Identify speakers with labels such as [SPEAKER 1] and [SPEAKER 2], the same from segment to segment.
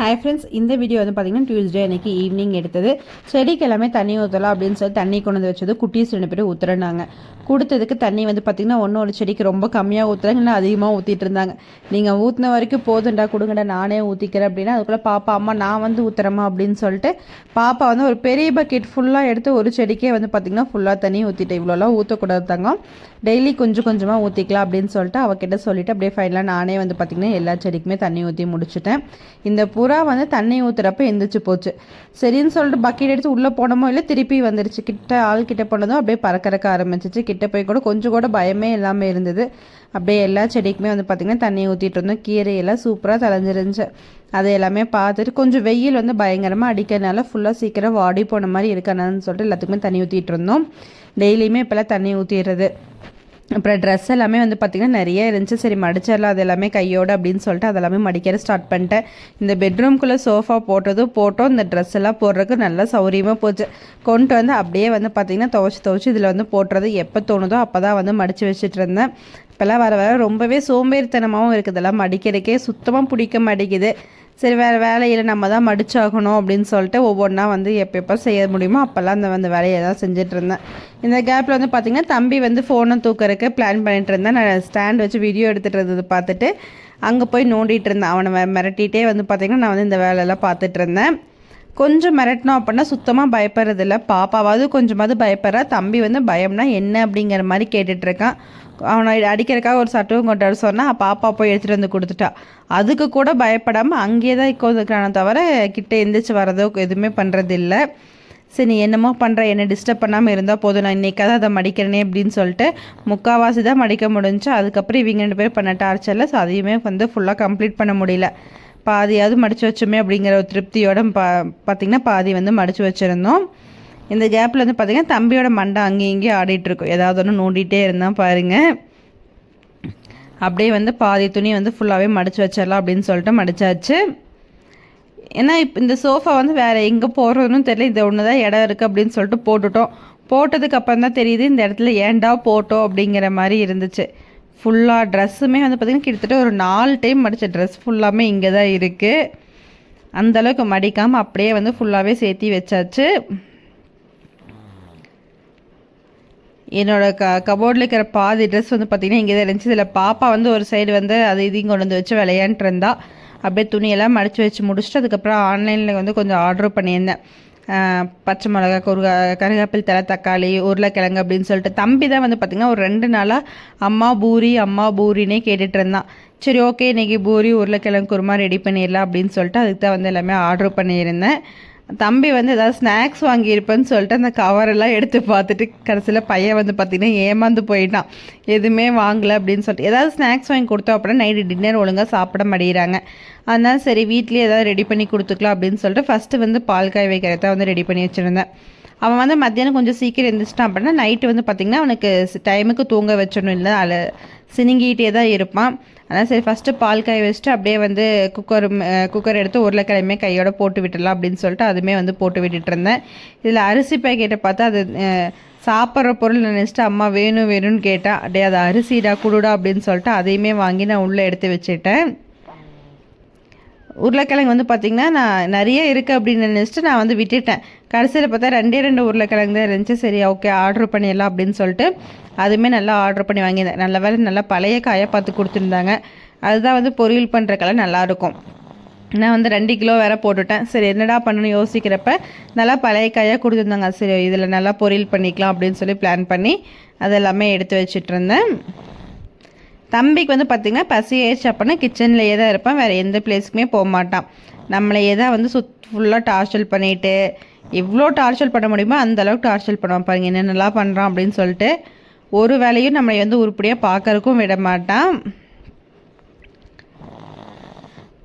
[SPEAKER 1] Hi friends இந்த video வந்து பார்த்தீங்கன்னா டியூஸ்டே அன்னைக்கு ஈவினிங் எடுத்தது. செடிக்கு எல்லாமே தண்ணி ஊற்றலாம் அப்படின்னு சொல்லி தண்ணி கொண்டு வந்து வச்சது. குட்டீஸ் ரெண்டு பேரும் ஊற்றுறனாங்க கொடுத்ததுக்கு தண்ணி வந்து பார்த்திங்கன்னா ஒன்று ஒரு செடிக்கு ரொம்ப கம்மியாக ஊற்றுறாங்க இல்லை அதிகமாக ஊற்றிட்டு இருந்தாங்க. நீங்கள் ஊற்றின வரைக்கும் போதுண்டா கொடுங்கடா நானே ஊற்றிக்கிறேன் அப்படின்னா அதுக்குள்ளே பாப்பா அம்மா நான் வந்து ஊற்றுறேம்மா அப்படின்னு சொல்லிட்டு பாப்பா வந்து ஒரு பெரிய பக்கெட் ஃபுல்லாக எடுத்து ஒரு செடிக்கே வந்து பார்த்திங்கன்னா ஃபுல்லாக தண்ணி ஊற்றிட்டு இவ்வளோலாம் ஊற்றக்கூடாது தாங்க டெய்லி கொஞ்சம் கொஞ்சமாக ஊற்றிக்கலாம் அப்படின்னு சொல்லிட்டு அவகிட்ட சொல்லிவிட்டு அப்படியே ஃபைனலாக நானே வந்து பார்த்திங்கன்னா எல்லா செடிக்குமே தண்ணி ஊற்றி முடிச்சுட்டேன். இந்த புறா வந்து தண்ணி ஊற்றுறப்ப எந்திரிச்சு போச்சு. சரின்னு சொல்லிட்டு பக்கெட் எடுத்து உள்ளே போனோமோ இல்லை திருப்பி வந்துருச்சு. கிட்ட ஆள் கிட்ட போனதும் அப்படியே பறக்கறக்க ஆரம்பிச்சிச்சு. கிட்ட போய் கூட கொஞ்சம் கூட பயமே இல்லாமல் இருந்தது. அப்படியே எல்லா செடிக்குமே வந்து பார்த்திங்கன்னா தண்ணி ஊற்றிட்டு இருந்தோம். கீரையெல்லாம் சூப்பராக தலைஞ்சிருந்துச்சு அதை எல்லாமே பார்த்துட்டு கொஞ்சம் வெயில் வந்து பயங்கரமாக அடிக்கிறதுனால ஃபுல்லாக சீக்கிரம் வாடி போன மாதிரி இருக்கணும்னு சொல்லிட்டு எல்லாத்துக்குமே தண்ணி ஊற்றிட்டு இருந்தோம். டெய்லியுமே இப்போல்லாம் தண்ணி ஊற்றிடுறது அப்புறம் ட்ரெஸ் எல்லாமே வந்து பார்த்திங்கன்னா நிறைய இருந்துச்சு. சரி மடிச்சிடலாம். அது எல்லாமே கையோடு அப்படின்னு சொல்லிட்டு அதெல்லாமே மடிக்கிற ஸ்டார்ட் பண்ணிட்டேன். இந்த பெட்ரூம்குள்ளே சோஃபா போட்டதும் போட்டோம். இந்த ட்ரெஸ் எல்லாம் போடுறதுக்கு நல்லா சௌரியமாக போச்சு. கொண்டு வந்து அப்படியே வந்து பார்த்திங்கன்னா துவச்சி துவச்சி இதில் வந்து போட்டுறது எப்போ தோணுதோ அப்போ தான் வந்து மடித்து வச்சுட்டு இருந்தேன். இப்போல்லாம் வர வர ரொம்பவே சோம்பேறித்தனமாகவும் இருக்குது. இதெல்லாம் மடிக்கிறதுக்கே சுத்தமாக பிடிக்க மாட்டேங்குது. சரி வேறு வேலையில் நம்ம தான் மடிச்சாகணும் அப்படின்னு சொல்லிட்டு ஒவ்வொன்றா வந்து எப்போ எப்போ செய்ய முடியுமோ அப்போல்லாம் அந்த அந்த வேலையை தான் செஞ்சுட்டு இருந்தேன். இந்த கேப்பில் வந்து பார்த்திங்கன்னா தம்பி வந்து ஃபோனை தூக்கறதுக்கு பிளான் பண்ணிகிட்டு இருந்தேன். நான் ஸ்டாண்ட் வச்சு வீடியோ எடுத்துகிட்டு இருந்தது பார்த்துட்டு அங்கே போய் நோண்டிகிட்டு இருந்தேன். அவனை மிரட்டிகிட்டே வந்து பார்த்திங்கன்னா நான் வந்து இந்த வேலையெல்லாம் பார்த்துட்டு இருந்தேன். கொஞ்சம் மிரட்டினோம் அப்படின்னா சுத்தமாக பயப்படுறதில்ல. பாப்பாவாவது கொஞ்சமாவது பயப்படுறா. தம்பி வந்து பயம்னா என்ன அப்படிங்கிற மாதிரி கேட்டுட்ருக்கான் அவனை அடிக்கிறதுக்காக ஒரு சட்டவும் கொண்டாட சொன்னால் பாப்பா போய் எடுத்துகிட்டு வந்து கொடுத்துட்டா. அதுக்கு கூட பயப்படாமல் அங்கேயே தான் உட்காந்துக்கிறானே தவிர கிட்டே எந்திரிச்சு வரதோ எதுவுமே பண்ணுறதில்ல சரி நீ என்னமோ பண்ணுற என்னை டிஸ்டர்ப் பண்ணாமல் இருந்தால் போதும் நான் இன்றைக்காக அதை மடிக்கிறேனே அப்படின்னு சொல்லிட்டு முக்கால்வாசி தான் மடிக்க முடிஞ்சு அதுக்கப்புறம் இவங்க ரெண்டு பேர் பண்ண டார்ச்சரில் ஸோ அதையுமே வந்து ஃபுல்லாக கம்ப்ளீட் பண்ண முடியல. பாதியாவது மடித்து வச்சோமே அப்படிங்கிற ஒரு திருப்தியோட பா பார்த்திங்கன்னா பாதி வந்து மடித்து வச்சுருந்தோம். இந்த கேப்பில் வந்து பார்த்திங்கன்னா தம்பியோட மண்டை அங்கேயும் இங்கேயும் ஆடிட்டுருக்கும் ஏதாவது ஒன்று நோண்டிகிட்டே இருந்தால் பாருங்கள் அப்படியே வந்து பாதி துணி வந்து ஃபுல்லாகவே மடித்து வச்சிடலாம் அப்படின்னு சொல்லிட்டு மடித்தாச்சு ஏன்னா இப்போ இந்த சோஃபா வந்து வேறு எங்கே போகிறதுன்னு தெரியல. இது ஒன்று தான் இடம் இருக்குது அப்படின்னு சொல்லிட்டு போட்டுட்டோம். போட்டதுக்கப்புறம் தான் தெரியுது இந்த இடத்துல ஏன்டா போட்டோம் அப்படிங்கிற மாதிரி இருந்துச்சு. ஃபுல்லாக ட்ரெஸ்ஸுமே வந்து பார்த்திங்கன்னா கிட்டத்தட்ட ஒரு நாலு டைம் மடித்த ட்ரெஸ் ஃபுல்லாமே இங்கே தான் இருக்குது அந்தளவுக்கு மடிக்காமல் அப்படியே வந்து ஃபுல்லாகவே சேர்த்தி வச்சாச்சு. என்னோடய க கபோர்டில் இருக்கிற பாதி ட்ரெஸ் வந்து பார்த்திங்கன்னா இங்கே தான் இருந்துச்சு. இதில் பாப்பா வந்து ஒரு சைடு வந்து அது இதையும் கொண்டு வந்து வச்சு விளையாண்ட்டு இருந்தா. அப்படியே துணியெல்லாம் மடித்து வச்சு முடிச்சுட்டு அதுக்கப்புறம் ஆன்லைனில் வந்து கொஞ்சம் ஆர்டர் பண்ணியிருந்தேன். பச்சை மிளகா குருகா கருகாப்பில் தலை தக்காளி உருளைக்கிழங்கு அப்படின்னு சொல்லிட்டு. தம்பி தான் வந்து பார்த்திங்கன்னா ஒரு ரெண்டு நாளாக அம்மா பூரி அம்மா பூரினே கேட்டுட்டு இருந்தான். சரி ஓகே இன்றைக்கி பூரி உருளைக்கிழங்கு குருமா ரெடி பண்ணிடலாம் அப்படின்னு சொல்லிட்டு அதுக்கு தான் வந்து எல்லாமே ஆர்டர் பண்ணியிருந்தேன். தம்பி வந்து ஏதாவது ஸ்நாக்ஸ் வாங்கியிருப்பேன்னு சொல்லிட்டு அந்த கவரெல்லாம் எடுத்து பார்த்துட்டு கடைசியில் பையன் வந்து பார்த்திங்கன்னா ஏமாந்து போயிட்டான். எதுவுமே வாங்கலை அப்படின்னு சொல்லிட்டு. ஏதாவது ஸ்நாக்ஸ் வாங்கி கொடுத்தோம் அப்படின்னா நைட்டு டின்னர் ஒழுங்காக சாப்பிட மாட்டேங்கிறாங்க. அதனால் சரி வீட்லேயே ஏதாவது ரெடி பண்ணி கொடுத்துக்கலாம் அப்படின்னு சொல்லிட்டு ஃபஸ்ட்டு வந்து பால் காய் வைக்கிறத வந்து ரெடி பண்ணி வச்சுருந்தேன். அவன் வந்து மத்தியானம் கொஞ்சம் சீக்கிரம் எழுந்திரிச்சிட்டான் அப்படின்னா நைட்டு வந்து பார்த்திங்கன்னா அவனுக்கு டைமுக்கு தூங்க வச்சிடணும் இல்லை. அதில் சினிங்கிட்டே தான் இருப்பான். அதான் சரி ஃபஸ்ட்டு பால் காய வச்சுட்டு அப்படியே வந்து குக்கர் குக்கர் எடுத்து உருளைக்கிழமே கையோட போட்டு விட்டுடலாம் அப்படின்னு சொல்லிட்டு அதுவுமே வந்து போட்டு விட்டுட்டு இருந்தேன். இதில் அரிசி பேக்கெட்டை பார்த்தா அது சாப்பிட்ற பொருள் நினச்சிட்டு அம்மா வேணும் வேணும்னு கேட்டால் அப்படியே அது அரிசிடா குடுடா அப்படின்னு சொல்லிட்டு அதையுமே வாங்கி நான் உள்ளே எடுத்து வச்சுட்டேன். உருளைக்கிழங்கு வந்து பார்த்திங்கன்னா நான் நிறைய இருக்குது அப்படின்னு நினச்சிட்டு நான் வந்து விட்டுட்டேன். கடைசியில் பார்த்தா ரெண்டே ரெண்டு உருளைக்கிழங்கு தான் இருந்துச்சு. சரி ஓகே ஆர்டர் பண்ணிடலாம் அப்படின்னு சொல்லிட்டு அதுவுமே நல்லா ஆர்டர் பண்ணி வாங்கியிருந்தேன். நல்ல வேலை நல்லா பழைய காயாக பார்த்து கொடுத்துருந்தாங்க. அதுதான் வந்து பொரியல் பண்ணுறக்கெல்லாம் நல்லாயிருக்கும். நான் வந்து ரெண்டு கிலோ வேறு போட்டுவிட்டேன் சரி என்னடா பண்ணணும் யோசிக்கிறப்ப நல்லா பழைய காயாக கொடுத்துருந்தாங்க. சரி இதில் நல்லா பொரியல் பண்ணிக்கலாம் அப்படின்னு சொல்லி பிளான் பண்ணி அதெல்லாமே எடுத்து வச்சுட்டு இருந்தேன். தம்பிக்கு வந்து பார்த்திங்கன்னா பசி ஆயிடுச்சு அப்படின்னா கிச்சன்லேயே தான் இருப்பான். வேறு எந்த பிளேஸுக்குமே போக மாட்டான். நம்மளையே தான் வந்து சுத் ஃபுல்லாக டார்ச்சல் பண்ணிவிட்டு எவ்வளோ டார்ச்சல் பண்ண முடியுமோ அந்த அளவுக்கு டார்ச்சல் பண்ணுவான் பாருங்க. என்னென்னலாம் பண்ணுறான் அப்படின்னு சொல்லிட்டு ஒரு வேலையும் நம்மளை வந்து உருப்படியாக பார்க்கறக்கும் விட மாட்டான்.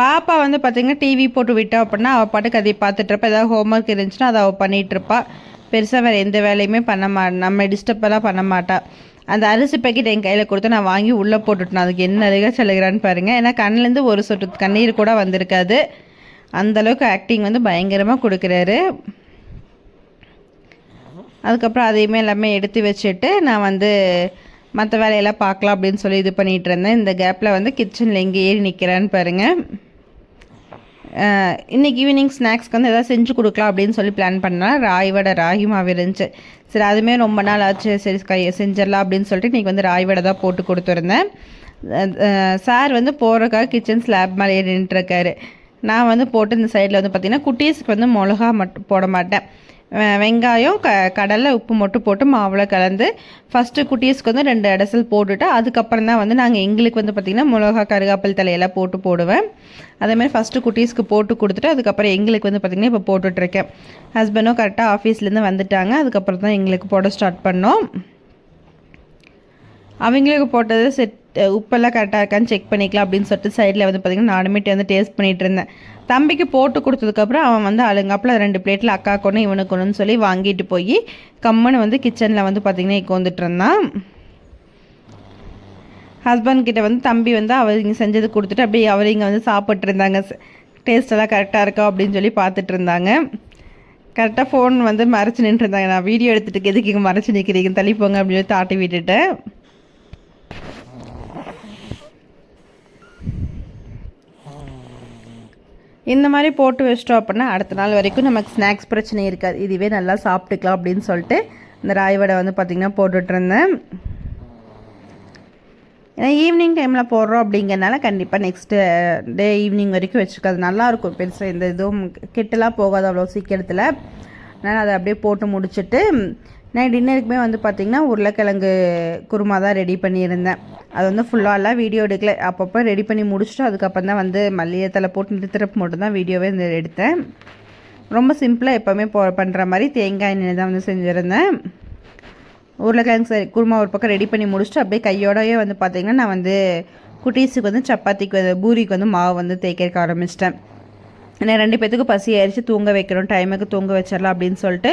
[SPEAKER 1] பாப்பா வந்து பார்த்திங்கன்னா டிவி போட்டு விட்டோம் அப்படின்னா அவள் பாட்டுக்கு அதை பார்த்துட்ருப்பா ஏதாவது ஹோம்ஒர்க் இருந்துச்சுன்னா அதை அவள் பண்ணிகிட்ருப்பா பெருசாக வேறு எந்த வேலையுமே பண்ண மா நம்ம டிஸ்டர்பெல்லாம் பண்ண மாட்டாள் அந்த அரிசி பேக்கெட் என் கையில் கொடுத்து நான் வாங்கி உள்ளே போட்டுட்டேன் அதுக்கு என்ன அழகாக செலுகிறான்னு பாருங்கள் ஏன்னா கண்ணிலேருந்து ஒரு சொட்டு கண்ணீர் கூட வந்திருக்காது. அந்தளவுக்கு ஆக்டிங் வந்து பயங்கரமாக கொடுக்குறாரு. அதுக்கப்புறம் அதையுமே எல்லாமே எடுத்து வச்சுட்டு நான் வந்து மற்ற வேலையெல்லாம் பார்க்கலாம் அப்படின்னு சொல்லி இது பண்ணிகிட்டு இருந்தேன். இந்த கேப்பில் வந்து கிச்சனில் எங்கே ஏறி நிற்கிறான்னு பாருங்கள் இன்றைக்கி ஈவினிங் ஸ்நாக்ஸ்க்கு வந்து எதாவது செஞ்சு கொடுக்கலாம் அப்படின்னு சொல்லி பிளான் பண்ணால் ராய் வடை ராகி மாவு இருந்துச்சு. சரி அதுவுமே ரொம்ப நாள் ஆச்சு. சரி கை செஞ்சிடலாம் அப்படின்னு சொல்லிட்டு இன்றைக்கி வந்து ராய் வடை தான் போட்டு கொடுத்துருந்தேன். சார் வந்து போகிறக்காக கிச்சன் ஸ்லாப் மேலே நின்றுருக்காரு நான் வந்து போட்டு இந்த சைடில் வந்து பார்த்திங்கன்னா குட்டீஸ்க்கு வந்து மிளகா மட்டும் போட மாட்டேன். வெங்காயம் க கடலை உப்பு மட்டும் போட்டு மாவில் கலந்து ஃபஸ்ட்டு குட்டீஸ்க்கு வந்து ரெண்டு இடசல் போட்டுட்டு அதுக்கப்புறம் தான் வந்து நாங்கள் எங்களுக்கு வந்து பார்த்திங்கன்னா மிளகா கருகாப்பில் தலையெல்லாம் போட்டு போடுவேன். அதேமாதிரி ஃபஸ்ட்டு குட்டீஸ்க்கு போட்டு கொடுத்துட்டு அதுக்கப்புறம் எங்களுக்கு வந்து பார்த்திங்கன்னா இப்போ போட்டுட்ருக்கேன் ஹஸ்பண்டும் கரெக்டாக ஆஃபீஸ்லேருந்து வந்துட்டாங்க. அதுக்கப்புறம் தான் எங்களுக்கு போட ஸ்டார்ட் பண்ணோம். அவங்களுக்கு போட்டது செட் உப்பெல்லாம் கரெக்டாக இருக்கான்னு செக் பண்ணிக்கலாம் அப்படின்னு சொல்லிட்டு சைடில் வந்து பார்த்திங்கன்னா நானுமே வந்து டேஸ்ட் பண்ணிகிட்டு இருந்தேன். தம்பிக்கு போட்டு கொடுத்ததுக்கப்புறம் அவன் வந்து அழுங்காப்பில் ரெண்டு பிளேட்டில் அக்கா கொண்டு இவனுக்கு ஒன்றுன்னு சொல்லி வாங்கிட்டு போய் கம்மனு வந்து கிச்சனில் வந்து பார்த்திங்கன்னா உட்காந்துட்டு இருந்தான். ஹஸ்பண்ட் கிட்ட வந்து தம்பி வந்து அவர் இங்கே செஞ்சது கொடுத்துட்டு அப்படியே அவர் இங்கே வந்து சாப்பிட்டு இருந்தாங்க. டேஸ்டெல்லாம் கரெக்டாக இருக்கா அப்படின்னு சொல்லி பார்த்துட்டு இருந்தாங்க. கரெக்டாக ஃபோன் வந்து மறைச்சி நின்றுருந்தாங்க நான் வீடியோ எடுத்துகிட்டு எதுக்கு இங்கே மறைச்சி நிற்கிறீங்க தள்ளி போங்க அப்படின்னு சொல்லி தாட்டி விட்டுட்டேன் இந்த மாதிரி போட்டு வச்சிட்டோம் அப்படின்னா அடுத்த நாள் வரைக்கும் நமக்கு ஸ்நாக்ஸ் பிரச்சனை இருக்காது. இதுவே நல்லா சாப்பிட்டுக்கலாம் அப்படின்னு சொல்லிட்டு இந்த ராய் வடை வந்து பார்த்திங்கன்னா போட்டுட்ருந்தேன் ஏன்னா ஈவினிங் டைமில் போடுறோம் அப்படிங்கிறனால கண்டிப்பாக நெக்ஸ்ட்டு டே ஈவினிங் வரைக்கும் வச்சுக்காது நல்லாயிருக்கும் பெருசாக இந்த இதுவும் கெட்டலாம் போகாது அவ்வளோ சீக்கிரத்தில். நான் அதை அப்படியே போட்டு முடிச்சுட்டு நான் டின்னருக்குமே வந்து பார்த்திங்கன்னா உருளைக்கிழங்கு குருமா தான் ரெடி பண்ணியிருந்தேன். அது வந்து ஃபுல்லாகலாம் வீடியோ எடுக்கல. அப்பப்போ ரெடி பண்ணி முடிச்சுட்டு அதுக்கப்புறம் தான் வந்து மல்லிகைத்தலை போட்டு நிறுத்துறப்ப மட்டும் தான் வீடியோவே வந்து எடுத்தேன். ரொம்ப சிம்பிளாக எப்போவுமே போ பண்ணுற மாதிரி தேங்காய் எண்ணெய் தான் வந்து செஞ்சுருந்தேன். உருளைக்கிழங்கு சரி குருமா ஒரு பக்கம் ரெடி பண்ணி முடிச்சுட்டு அப்படியே கையோடயே வந்து பார்த்திங்கன்னா நான் வந்து குட்டீஸுக்கு வந்து சப்பாத்திக்கு பூரிக்கு வந்து மாவு வந்து தேய்க்கிறக்க ஆரம்பிச்சிட்டேன். ஏன்னா ரெண்டு பேத்துக்கு பசி ஆயிடுச்சு தூங்க வைக்கணும் டைமுக்கு தூங்க வச்சிடலாம் அப்படின்னு சொல்லிட்டு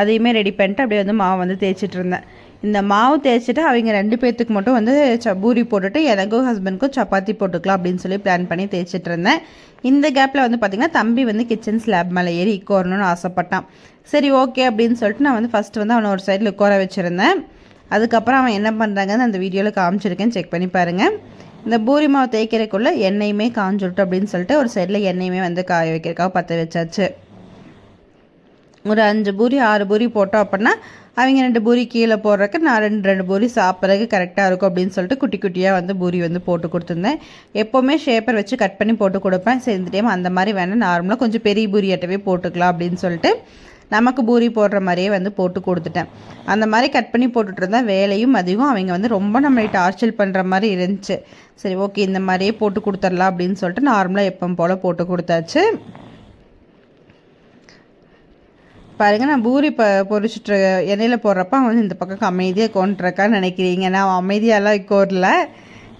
[SPEAKER 1] அதையுமே ரெடி பண்ணிட்டு அப்படியே வந்து மாவு வந்து தேய்ச்சிட்டு இருந்தேன். இந்த மாவு தேய்ச்சிட்டு அவங்க ரெண்டு பேர்த்துக்கு மட்டும் வந்து ச பூரி போட்டுட்டு எனக்கும் ஹஸ்பண்ட்க்கும் சப்பாத்தி போட்டுக்கலாம் அப்படின்னு சொல்லி பிளான் பண்ணி தேய்ச்சிட்டு இருந்தேன். இந்த கேப்பில் வந்து பார்த்திங்கன்னா தம்பி வந்து கிச்சன் ஸ்லாப் மேலே ஏறி உட்காரணும்னு ஆசைப்பட்டான். சரி ஓகே அப்படின்னு சொல்லிட்டு நான் வந்து ஃபஸ்ட்டு வந்து அவனை ஒரு சைடில் உட்கார வச்சுருந்தேன். அதுக்கப்புறம் அவன் என்ன பண்ணுறாங்கன்னு அந்த வீடியோவில் காமிச்சிருக்கேன். செக் பண்ணி பாருங்கள் இந்த பூரி மாவு தேய்க்கிறதுக்குள்ளே எண்ணெயுமே காஞ்சுட்டு அப்படின்னு சொல்லிட்டு ஒரு சைடில் எண்ணெயுமே வந்து காய வைக்கிறக்காக பற்ற வச்சாச்சு. ஒரு அஞ்சு பூரி ஆறு பூரி போட்டோம் அப்படின்னா அவங்க ரெண்டு பூரி கீழே போடுறக்கு நான் ரெண்டு ரெண்டு பூரி சாப்பிட்றதுக்கு கரெக்டாக இருக்கும் அப்படின்னு சொல்லிட்டு குட்டி குட்டியாக வந்து பூரி வந்து போட்டு கொடுத்துருந்தேன். எப்போவுமே ஷேப்பர் வச்சு கட் பண்ணி போட்டு கொடுப்பேன். சேர்ந்து டைம் அந்த மாதிரி வேணால் நார்மலாக கொஞ்சம் பெரிய பூரியாட்டவே போட்டுக்கலாம் அப்படின்னு சொல்லிட்டு நமக்கு பூரி போடுற மாதிரியே வந்து போட்டு கொடுத்துட்டேன். அந்த மாதிரி கட் பண்ணி போட்டுட்டு வேலையும் அதிகம். அவங்க வந்து ரொம்ப நம்மளை டார்ச்சல் பண்ணுற மாதிரி இருந்துச்சு. சரி ஓகே இந்த மாதிரியே போட்டு கொடுத்துடலாம் அப்படின்னு சொல்லிட்டு நார்மலாக எப்போ போல் போட்டு கொடுத்தாச்சு. பாருங்கள் நான் பூரி ப பொரிச்சிட்டு எண்ணெயில் போடுறப்ப அவன் வந்து இந்த பக்கம் அமைதியாக கொண்டுருக்கான்னு நினைக்கிறீங்க. நான் அமைதியாலாம் கோரல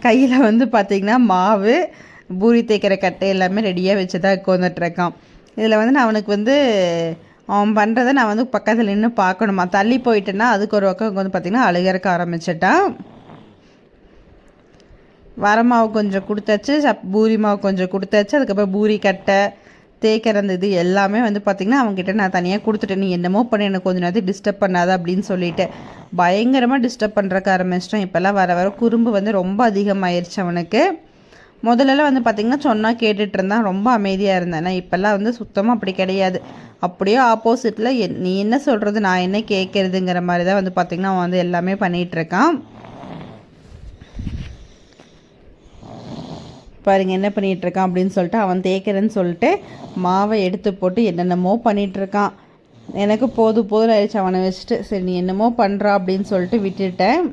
[SPEAKER 1] கையில் வந்து பார்த்திங்கன்னா மாவு பூரி தேய்க்கிற கட்டை எல்லாமே ரெடியாக வச்சு தான் கொண்டுட்ருக்கான் இதில் வந்து நான் அவனுக்கு வந்து அவன் பண்ணுறத நான் வந்து பக்கத்தில் நின்று பார்க்கணுமா? தள்ளி போயிட்டேன்னா அதுக்கு ஒரு பக்கம் வந்து பார்த்திங்கன்னா அழுகிறக்க ஆரம்பிச்சிட்டான். வர மாவு கொஞ்சம் கொடுத்தாச்சு சப் பூரி மாவு கொஞ்சம் கொடுத்தாச்சு அதுக்கப்புறம் பூரி கட்டை தேய்க்கிற அந்த இது எல்லாமே வந்து பார்த்திங்கன்னா அவங்ககிட்ட நான் தனியாக கொடுத்துட்டேன். நீ என்னமோ பண்ணி எனக்கு கொஞ்சம் நேரத்துக்கு டிஸ்டர்ப் பண்ணாத அப்படின்னு சொல்லிட்டு பயங்கரமாக டிஸ்டர்ப் பண்ணுறக்கு ஆரம்பிச்சிட்டோம் இப்போல்லாம் வர வர குறும்பு வந்து ரொம்ப அதிகமாயிருச்சு அவனுக்கு. முதல்லலாம் வந்து பார்த்திங்கன்னா சொன்னால் கேட்டுட்டு இருந்தான் ரொம்ப அமைதியாக இருந்தேன். இப்போல்லாம் வந்து சுத்தமாக அப்படி கிடையாது. அப்படியே ஆப்போசிட்டில் நீ என்ன சொல்கிறது நான் என்ன கேட்குறதுங்கிற மாதிரி தான் வந்து பார்த்திங்கன்னா அவன் வந்து எல்லாமே பண்ணிகிட்ருக்கான் பாருங்க என்ன பண்ணிகிட்ருக்கான் அப்படின்னு சொல்லிட்டு அவன் தேய்க்கிறேன்னு சொல்லிட்டு மாவை எடுத்து போட்டு என்னென்னமோ பண்ணிகிட்ருக்கான் எனக்கு போது போதும் ஆயிடுச்சு அவனை வச்சுட்டு. சரி நீ என்னமோ பண்ணுறா அப்படின்னு சொல்லிட்டு விட்டுட்டேன்.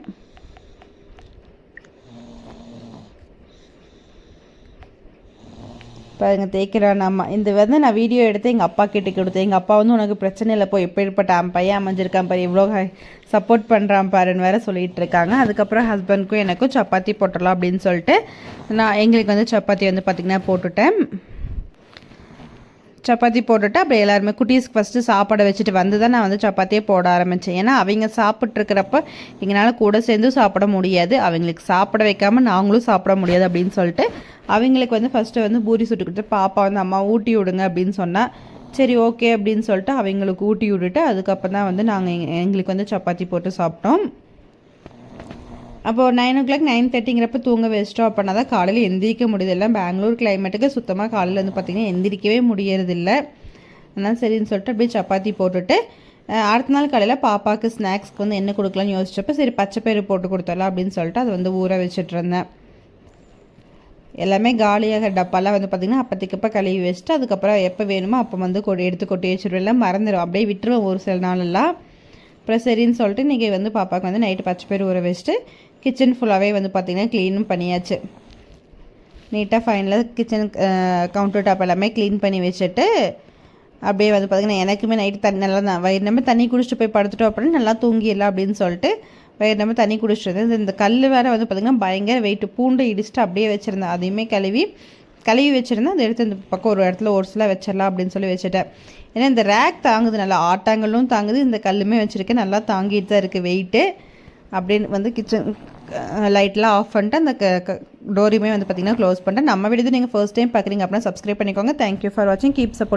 [SPEAKER 1] பாருங்க தேய்க்கிறான் அம்மா இந்த வந்து நான் வீடியோ எடுத்து எங்கள் அப்பா கிட்ட கொடுத்தேன். எங்கள் அப்பா வந்து உனக்கு பிரச்சனை இல்லை போய் எப்படிப்பட்ட பையன் அமைஞ்சிருக்கான் பாரு இவ்வளோ சப்போர்ட் பண்ணுறான் பாருன்னு வேறு சொல்லிகிட்டு இருக்காங்க. அதுக்கப்புறம் ஹஸ்பண்ட்க்கும் எனக்கும் சப்பாத்தி போட்டுடலாம் அப்படின்னு சொல்லிட்டு நான் எங்களுக்கு வந்து சப்பாத்தி வந்து பார்த்திங்கன்னா போட்டுட்டேன். சப்பாத்தி போட்டுட்டு அப்புறம் எல்லாருமே குட்டீஸ்க்கு ஃபஸ்ட்டு சாப்பாடை வச்சுட்டு வந்து தான் நான் வந்து சப்பாத்தியே போட ஆரம்பித்தேன் ஏன்னா அவங்க சாப்பிட்ருக்கிறப்ப எங்களால் கூட சேர்ந்து சாப்பிட முடியாது. அவங்களுக்கு சாப்பிட வைக்காமல் நாங்களும் சாப்பிட முடியாது அப்படின்னு சொல்லிட்டு அவங்களுக்கு வந்து ஃபஸ்ட்டு வந்து பூரி சுட்டு கொடுத்து பாப்பா வந்து அம்மா ஊட்டி விடுங்க அப்படின்னு சொன்னால் சரி ஓகே அப்படின்னு சொல்லிட்டு அவங்களுக்கு ஊட்டி விட்டுட்டு அதுக்கப்புறம் தான் வந்து நாங்கள் எங்களுக்கு வந்து சப்பாத்தி போட்டு சாப்பிட்டோம். அப்போ நைன் ஓ கிளாக் நைன் தேர்ட்டிங்கிறப்ப தூங்க வச்சிட்டோம். அப்படின்னா தான் காலையில் எந்திரிக்க முடியுது எல்லாம் பெங்களூர் கிளைமேட்டுக்கு சுத்தமாக காலையில் வந்து பார்த்திங்கன்னா எந்திரிக்கவே முடியறதில்ல. அதனால் சரின்னு சொல்லிட்டு அப்படியே சப்பாத்தி போட்டுட்டு அடுத்த நாள் காலையில் பாப்பாவுக்கு ஸ்நாக்ஸ்க்கு வந்து என்ன கொடுக்கலான்னு யோசிச்சப்போ சரி பச்சை பயிறு போட்டு கொடுத்தலாம் அப்படின்னு சொல்லிட்டு அதை வந்து ஊற வச்சுட்டு இருந்தேன். எல்லாமே காலியாக டப்பாலாம் வந்து பார்த்திங்கன்னா அப்போதைக்கப்போ கழுவி வச்சுட்டு அதுக்கப்புறம் எப்போ வேணுமோ அப்போ வந்து கொடி எடுத்து கொட்டி வச்சுருவேன் எல்லாம் மறந்துடும் அப்படியே விட்டுருவேன் ஒரு சில நாளெல்லாம். அப்புறம் சரின்னு சொல்லிட்டு இன்றைக்கி வந்து பாப்பாவுக்கு வந்து நைட்டு பச்சை பேர் ஊற வச்சுட்டு கிச்சன் ஃபுல்லாகவே வந்து பார்த்திங்கன்னா க்ளீனும் பண்ணியாச்சு. நீட்டாக ஃபைனலாக கிச்சன் கவுண்டர் டாப் எல்லாமே க்ளீன் பண்ணி வச்சுட்டு அப்படியே வந்து பார்த்திங்கன்னா எனக்குமே நைட்டு தண்ணி நல்லா தான் வயிறு நம்ம தண்ணி குடிச்சிட்டு போய் படுத்துட்டோம் அப்படின்னா நல்லா தூங்கிடலாம் அப்படின்னு சொல்லிட்டு வேறு நம்ம தண்ணி குடிச்சிட்டு இந்த கல் வேறு வந்து பார்த்திங்கன்னா பயங்கர வெயிட் பூண்டு இடிச்சிட்டு அப்படியே வச்சுருந்தேன். அதையுமே கழுவி கழுவி வச்சுருந்தேன். அதை எடுத்து இந்த பக்கம் ஒரு இடத்துல ஒரு சில வச்சிடலாம் அப்படின்னு சொல்லி வச்சுட்டேன். ஏன்னா இந்த ரேக் தாங்குது. நல்லா ஆட்டாங்கல்லும் தாங்குது. இந்த கல்லுமே வச்சுருக்கேன். நல்லா தாங்கிட்டு தான் இருக்குது வெயிட்டு அப்படின்னு வந்து கிச்சன் லைட்லாம் ஆஃப் பண்ணிட்டு அந்த க டோரையுமே வந்து பார்த்திங்கன்னா க்ளோஸ் பண்ணிட்டேன். நம்ம வீடு நீங்கள் ஃபர்ஸ்ட் டைம் பார்க்குறீங்க அப்படின்னா சப்ஸ்கிரைப் பண்ணிக்கோங்க. தேங்க்யூ ஃபார் வாட்சிங் கீப் சப்போர்ட்